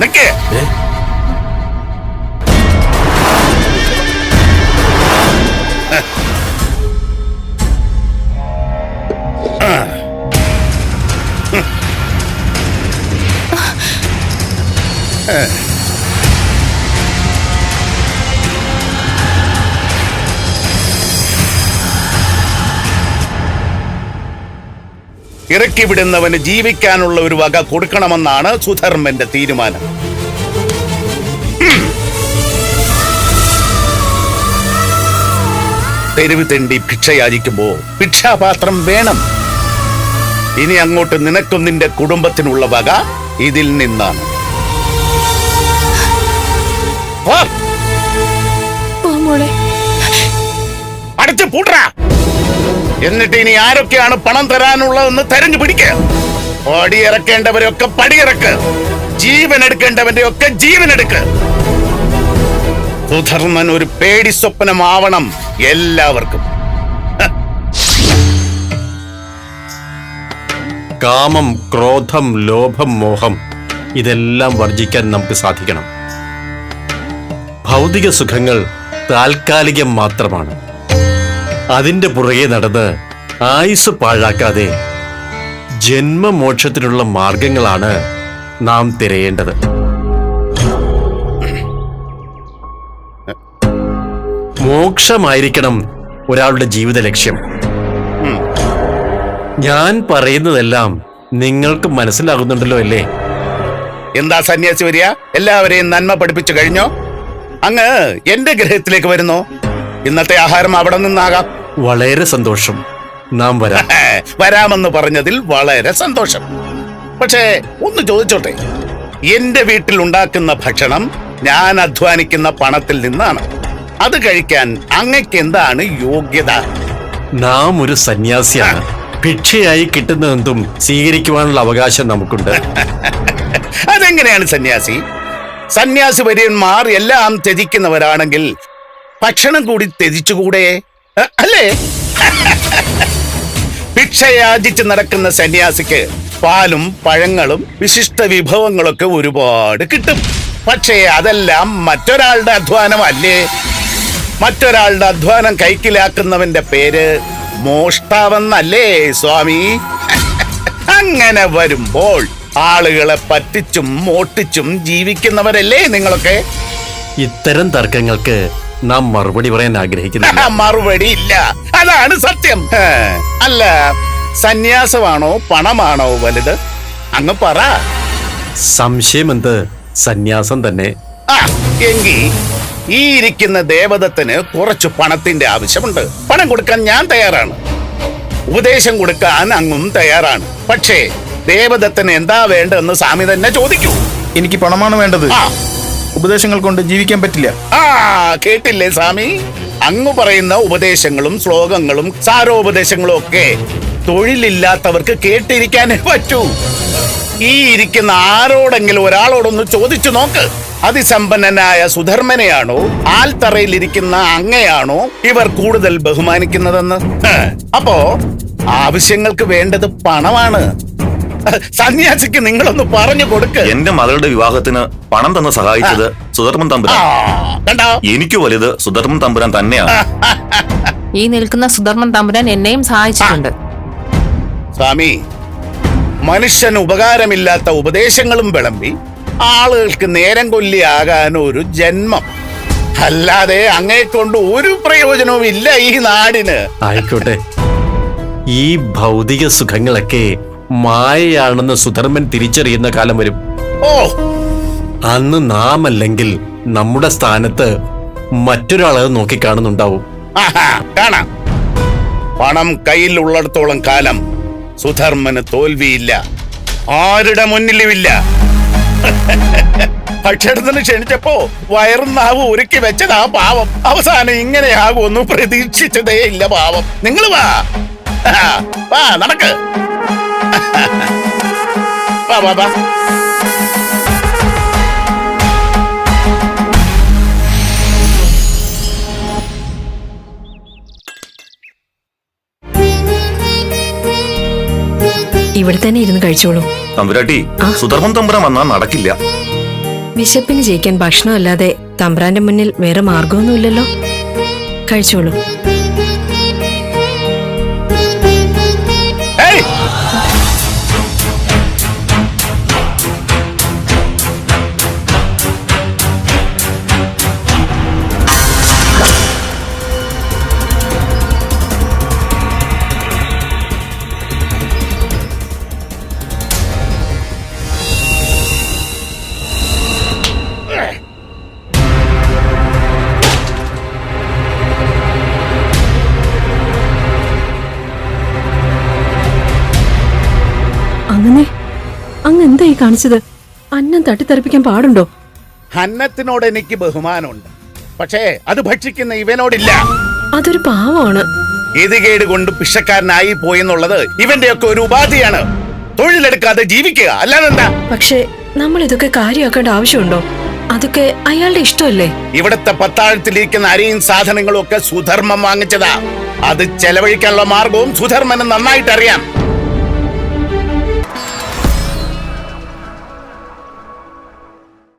നിക്ക് ഏ? ഇറക്കി വിടുന്നവന് ജീവിക്കാനുള്ള ഒരു വക കൊടുക്കണമെന്നാണ് സുധർമ്മന്റെ തീരുമാനം. തെരുവ് തെണ്ടി ഭിക്ഷയാചിക്കുമ്പോ ഭിക്ഷാപാത്രം വേണം. ഇനി അങ്ങോട്ട് നിനക്കും നിന്റെ കുടുംബത്തിനുള്ള വക ഇതിൽ നിന്നാണ്. മോളെ. പൂട്ടറാ എന്നിട്ട് ഇനി ആരൊക്കെയാണ് പണം തരാനുള്ളതെന്ന് തെരഞ്ഞു പിടിക്കുക പടിയിറക്കേണ്ടവരെയൊക്കെ പടിയിറക്ക്. ജീവൻ എടുക്കേണ്ടവന്റെ ഒക്കെ ജീവൻ എടുക്ക് സുധർമ്മൻ ഒരു പേടി സ്വപ്നമാവണം എല്ലാവർക്കും. കാമം ക്രോധം ലോഭം മോഹം ഇതെല്ലാം വർജിക്കാൻ നമുക്ക് സാധിക്കണം. ഭൗതിക സുഖങ്ങൾ താൽക്കാലികം മാത്രമാണ്. അതിന്റെ പുറകെ നടന്ന് ആയുസ് പാഴാക്കാതെ ജന്മമോക്ഷത്തിനുള്ള മാർഗങ്ങളാണ് നാം തിരയേണ്ടത്. മോക്ഷമായിരിക്കണം ഒരാളുടെ ജീവിത ലക്ഷ്യം. ഞാൻ പറയുന്നതെല്ലാം നിങ്ങൾക്ക് മനസ്സിലാകുന്നുണ്ടല്ലോ അല്ലേ? എന്താ സന്യാസി വരിക? എല്ലാവരെയും നന്മ പഠിപ്പിച്ചു കഴിഞ്ഞോ? അങ്ങ് എന്റെ ഗ്രഹത്തിലേക്ക് വരുന്നോ. ഇന്നത്തെ ആഹാരം അവിടെ നിന്നാകാം. വളരെ സന്തോഷം. നാം വരാം. വരാമെന്ന് പറഞ്ഞതിൽ വളരെ സന്തോഷം. പക്ഷേ ഒന്ന് ചോദിച്ചോട്ടെ? എന്റെ വീട്ടിൽ ഉണ്ടാക്കുന്ന ഭക്ഷണം ഞാൻ അധ്വാനിക്കുന്ന പണത്തിൽ നിന്നാണ്. അത് കഴിക്കാൻ അങ്ങക്ക് എന്താണ് യോഗ്യത? നാം ഒരു സന്യാസിയാണ്. ഭിക്ഷയായി കിട്ടുന്നതെന്തും സ്വീകരിക്കുവാനുള്ള അവകാശം നമുക്കുണ്ട്. അതെങ്ങനെയാണ് സന്യാസി? സന്യാസി വര്യന്മാർ എല്ലാം ത്യജിക്കുന്നവരാണെങ്കിൽ ഭക്ഷണം കൂടി ത്യജിച്ചുകൂടെ? അല്ലേ? ഭിക്ഷയാചിച്ച് നടക്കുന്ന സന്യാസിക്ക് പാലും പഴങ്ങളും വിശിഷ്ട വിഭവങ്ങളൊക്കെ ഒരുപാട് കിട്ടും. പക്ഷേ അതെല്ലാം മറ്റൊരാളുടെ അധ്വാനം അല്ലേ മറ്റൊരാളുടെ അധ്വാനം കൈക്കിലാക്കുന്നവന്റെ പേര് മോഷ്ടാവെന്നല്ലേ സ്വാമി? അങ്ങനെ വരുമ്പോൾ ആളുകളെ പറ്റിച്ചും മോട്ടിച്ചും ജീവിക്കുന്നവരല്ലേ നിങ്ങളൊക്കെ? ഇത്തരം തർക്കങ്ങൾക്ക് നാം മറുപടി പറയാൻ ആഗ്രഹിക്കുന്നില്ല. മറുപടി ഇല്ല അതാണ് സത്യം. അല്ല സന്യാസമാണോ പണമാണോ വലുത്? അങ്ങ് പറ. സംശയം എന്ത് സന്യാസം തന്നെ. എങ്കിൽ എങ്കി ഈ ഇരിക്കുന്ന ദേവതത്തിന് കുറച്ച് പണത്തിന്റെ ആവശ്യമുണ്ട്. പണം കൊടുക്കാൻ ഞാൻ തയ്യാറാണ്. ഉപദേശം കൊടുക്കാൻ അങ്ങും തയ്യാറാണ്. പക്ഷേ ദേവദത്തിന് എന്താ വേണ്ടതെന്ന് സ്വാമി തന്നെ ചോദിക്കൂ. എനിക്ക് പണമാണ് വേണ്ടത്. ഉപദേശങ്ങൾ കൊണ്ട് ജീവിക്കാൻ പറ്റില്ല. ആ കേട്ടില്ലേ സ്വാമി? അങ്ങ് പറയുന്ന ഉപദേശങ്ങളും ശ്ലോകങ്ങളും സാരോപദേശങ്ങളും ഒക്കെ തൊഴിലില്ലാത്തവർക്ക് കേട്ടിരിക്കാനേ പറ്റൂ. ഈ ഇരിക്കുന്ന ആരോടെങ്കിലും ഒരാളോടൊന്ന് ചോദിച്ചു നോക്ക്. അതിസമ്പന്നനായ സുധർമ്മനെയാണോ? ആൽത്തറയിലിരിക്കുന്ന അങ്ങയാണോ? ഇവർ കൂടുതൽ ബഹുമാനിക്കുന്നതെന്ന്. അപ്പോ ആവശ്യങ്ങൾക്ക് വേണ്ടത് പണമാണ്. സന്യാസിക്ക് നിങ്ങളൊന്ന് പറഞ്ഞു കൊടുക്ക. എന്റെ മകളുടെ വിവാഹത്തിന് പണം തന്ന് സഹായിച്ചത് സുധർമ്മൻ തമ്പുരാ തമ്പുരാൻ കണ്ടോ? എനിക്ക് വലുത് സുധർമ്മൻ തമ്പുരാൻ തന്നെയാണ്. ഈ നിൽക്കുന്ന സുധർമ്മൻ തമ്പുരാൻ എന്നെയും സഹായിച്ചിട്ടുണ്ട്. സ്വാമി മനുഷ്യന് ഉപകാരമില്ലാത്ത ഉപദേശങ്ങളും വിളമ്പി ആളുകൾക്ക് നേരം കൊല്ലിയാകാൻ ഒരു ജന്മം. അല്ലാതെ അങ്ങേ കൊണ്ട് ഒരു പ്രയോജനവും ഇല്ല ഈ നാടിന്. ആയിക്കോട്ടെ. ഈ ഭൗതിക സുഖങ്ങളൊക്കെ മായയാണെന്ന് സുധർമ്മൻ തിരിച്ചറിയുന്ന കാലം വരും. ഓ. അന്ന് നാം അല്ലെങ്കിൽ നമ്മുടെ സ്ഥാനത്ത് മറ്റൊരാളത് നോക്കിക്കാണുന്നുണ്ടാവും. കാണുന്നുണ്ടാവും കാണാം. പണം കയ്യിൽ ഉള്ളിടത്തോളം കാലം സുധർമ്മന് തോൽവിയില്ല. ആരുടെ മുന്നിലുമില്ല. ഭക്ഷണത്തിന് ക്ഷണിച്ചപ്പോ വയറും നാവും ഒരുക്കി വെച്ചതാ പാവം. അവസാനം ഇങ്ങനെയാകുമെന്ന് പ്രതീക്ഷിച്ചതേ ഇല്ല പാവം. നിങ്ങൾ വാ നടക്ക്. വാ വാ വാ ഇവിടെ തന്നെ ഇരുന്ന് കഴിച്ചോളൂ. തമ്പുരാട്ടി സുധർമ്മൻ തമ്പുരാൻ വന്നാൽ നടക്കില്ല. വിശപ്പിന് ജയിക്കാൻ ഭക്ഷണമല്ലാതെ തമ്പ്രാന്റെ മുന്നിൽ വേറെ മാർഗമൊന്നുമില്ലല്ലോ കഴിച്ചോളൂ. അങ്ങനെ അങ്ങ് എന്തായി കാണിച്ചത്? അന്നം തട്ടിത്തെറിപ്പിക്കാൻ പാടുണ്ടോ? അന്നത്തിനോട് എനിക്ക് ബഹുമാനമുണ്ട്. പക്ഷേ അത് ഭക്ഷിക്കുന്ന ഇവനോടില്ല. അതൊരു പാവമാണ് ഗതികേട് കൊണ്ട് പിഷക്കാരനായി പോയെന്നുള്ളത് ഇവന്റെ ഒക്കെ ഒരു ഉപാധിയാണ്. തൊഴിലെടുക്കാതെ ജീവിക്കുക അല്ലാതെന്താ? പക്ഷേ നമ്മൾ ഇതൊക്കെ കാര്യമാക്കേണ്ട ആവശ്യമുണ്ടോ? അതൊക്കെ അയാളുടെ ഇഷ്ടമല്ലേ? ഇവിടത്തെ പത്താഴത്തിലിരിക്കുന്ന അരിയും സാധനങ്ങളും ഒക്കെ സുധർമ്മം വാങ്ങിച്ചതാ. അത് ചെലവഴിക്കാനുള്ള മാർഗവും സുധർമ്മന് നന്നായിട്ട് അറിയാം